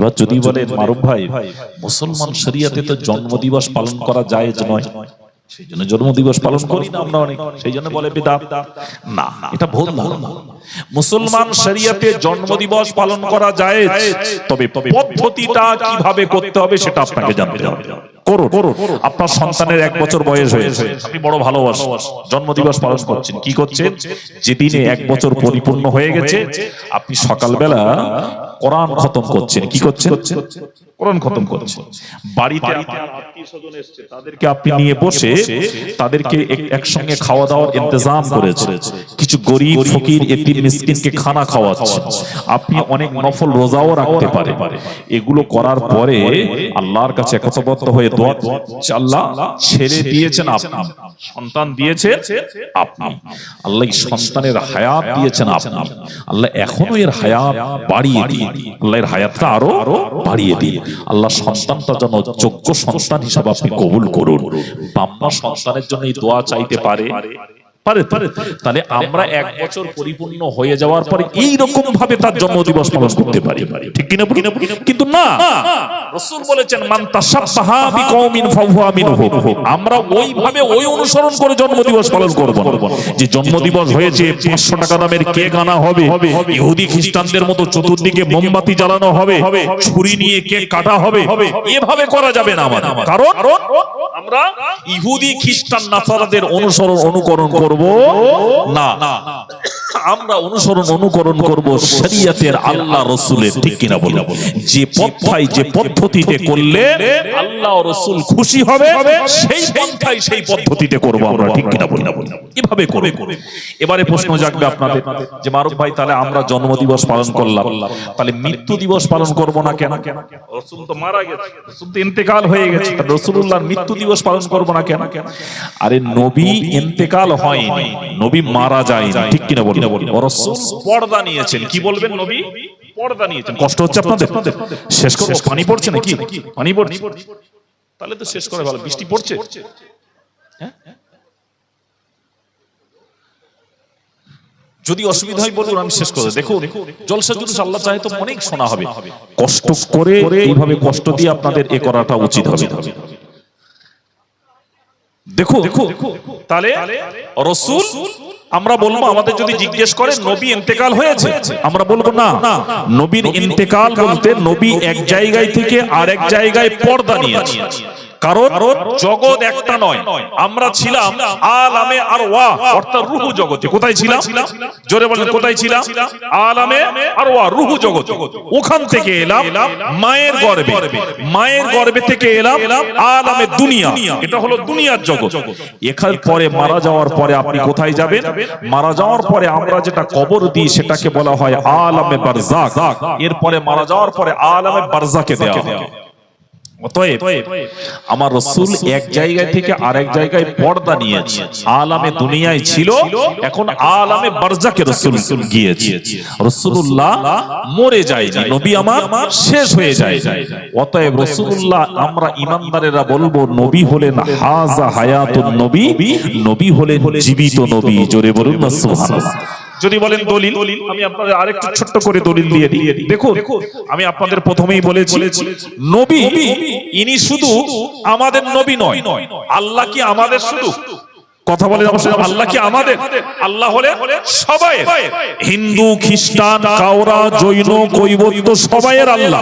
এবার যদি বলে মারুফ ভাই মুসলমান শরিয়াতে তো জন্মদিবস পালন করা যায় নয়। সেই জন্য জন্মদিবস পালন করি না আমরা অনেক। সেই জন্য বলে বিদাত না এটা ভুল ধারণা মুসলমান শরিয়াতে জন্মদিবস পালন করা যায়। তবে পদ্ধতিটা কীভাবে করতে হবে সেটা আপনাকে জানতে হবে। আপনার সন্তানের এক বছর বয়স হয়েছে। আপনি বড় ভালোবাসেন। জন্মদিবস পালন করছেন। কি করছেন? যেদিনে এক বছর পরিপূর্ণ হয়ে গেছে আপনি সকালবেলা কোরআন খতম করছেন। কি করছেন? কোরআন খতম করছেন বাড়িতে এসেছে, তাদেরকে আপনি নিয়ে বসে তাদেরকে একসঙ্গে খাওয়া দাওয়ার ইন্তজাম করেছে। কিছু গরিব ফকির এতিম মিসকিনকে খানা খাওয়াচ্ছেন আপনি অনেক নফল রোজাও রাখতে পারে। এগুলো করার পরে আল্লাহর কাছে একতাবদ্ধ হয়ে দোয়া আল্লাহ ছেড়ে দিয়েছেন আপনি। সন্তান দিয়েছে আপনি। আল্লাহ সন্তানের হায়াত দিয়েছেন আপনি। আল্লাহ এখনও এর হায়াত বাড়িয়ে আল্লাহ এর হায়াতটা আরও বাড়িয়ে দিন। আল্লাহ সন্তানটা যেন যোগ্য সন্তান হিসাবে আপনি কবুল করুন। বাম্মা সন্তানের জন্য এই দোয়া চাইতে পারে। পারে তাহলে আমরা এক বছর পরিপূর্ণ হয়ে যাওয়ার পরে এই রকম ভাবে তার জন্মদিবস পালন করতে পারি। ঠিক কিনা কিন্তু না রাসূল বলেছেন মান তাশাব্বাহা বিকওমিন ফাহুয়া মিনহু। আমরা ওইভাবে ওই অনুসরণ করে জন্মদিবস পালন করব। যে জন্মদিবস হয়েছে 500 টাকা দামের কেক আনা হবে। ইহুদি খ্রিস্টানদের মতো চতুর্দিকে মোমবাতি জ্বালানো হবে। ছুরি নিয়ে কেক কাটা হবে। এভাবে করা যাবে না আমাদের। কারণ? আমরা ইহুদি খ্রিস্টান নাসারাদের অনুসরণ অনুকরণ করব? না। আমরা অনুসরণ অনুকরণ করব শরিয়তের আল্লাহ রসুলের ঠিক কিনা বলব যে পন্থায় যে পদ্ধতিতে করলে আল্লাহ রসুল খুশি হবে সেই পন্থায় সেই পদ্ধতিতে করব আমরা ঠিক কিনা বলব এভাবে করবে। এবারে প্রশ্ন জাগবে আপনাদের যে মারুফ ভাই তাহলে আমরা জন্মদিবস পালন করলাম তাহলে মৃত্যু দিবস পালন করব না কেন? রসুল তো মারা গেছে রসুল তো ইন্তেকাল হয়ে গেছে রসুলুল্লাহর মৃত্যু দিবস পালন করব না কেন? কেন আরে নবী ইন্তেকাল হয়নি নবী মারা যায়নি ঠিক কিনা বলি রসুল পর্দা নিয়েছেন। কি বলবেন নবী? পর্দা নিয়েছেন। কষ্ট হচ্ছে আপনাদের। শেষ করব পানি পড়ছে নাকি? পানি পড়ছে। তাহলে তো শেষ করে ভালো। বৃষ্টি পড়ছে? হ্যাঁ? যদি অসুবিধা হয় বলুন আমি শেষ করে দেখুন জলসা জুলুস আল্লাহ চাহে তো অনেক শোনা হবে। কষ্ট করে এইভাবে কষ্ট দিয়ে আপনাদের এ করাটা উচিত হবে। দেখো তাহলে রসুল আমরা বলব, আমাদের যদি জিজ্ঞেস করে, নবী ইন্তেকাল হয়েছে? আমরা বলব না। নবীর ইন্তেকাল বলতে নবী এক জায়গায় থেকে আরেক জায়গায় পর্দা নিয়েছে। কারণ জগৎ একটা নয়। আমরা ছিলাম আলামে আর ওয়া অর্থাৎ রুহু জগতে। কোথায় ছিলাম? জোরে বলেন কোথায় ছিলাম? আলামে আর ওয়া রুহু জগৎ ওখান থেকে এলাম মায়ের গর্ভে মায়ের গর্ভে থেকে এলাম আলামে দুনিয়া। এটা হলো দুনিয়ার জগৎ। এখান পরে মারা যাওয়ার পরে আপনি কোথায় যাবেন? মারা যাওয়ার পরে আমরা যেটা কবর দিই সেটাকে বলা হয় আলামে বারজাক। এরপরে মারা যাওয়ার পরে আলামে বারজাকে দেওয়া হয়। আমার রসুল এক জায়গা থেকে আরেক জায়গায় পর্দা নিয়েছে। আলামে দুনিয়ায় ছিল, এখন আলামে বারজাকে রসুল গিয়েছে। রসুল্লাহ মরে যায়নি, নবী আমার শেষ হয়ে যায় অতএব রসুল্লাহ আমরা ইমানদারেরা বলব, নবী হলেন হাজা হায়াতুন নবী নবী হলেন জীবিত নবী। জোরে বলুন না যদি বলেন দলিল, আমি আপনাদের আরেকটু ছোট্ট করে দলিল দিয়ে দিই। দেখুন, আমি আপনাদের প্রথমেই বলেছি, নবী, ইনি শুধু আমাদের নবী নয়, আল্লাহ কি আমাদের শুধু? কথা বলে আল্লাহ কি আমাদের? আল্লাহ হলে সবাই। হিন্দু, খ্রিস্টান কাউরা জৈন, কৈবত্য, সবাইয়ের আল্লাহ।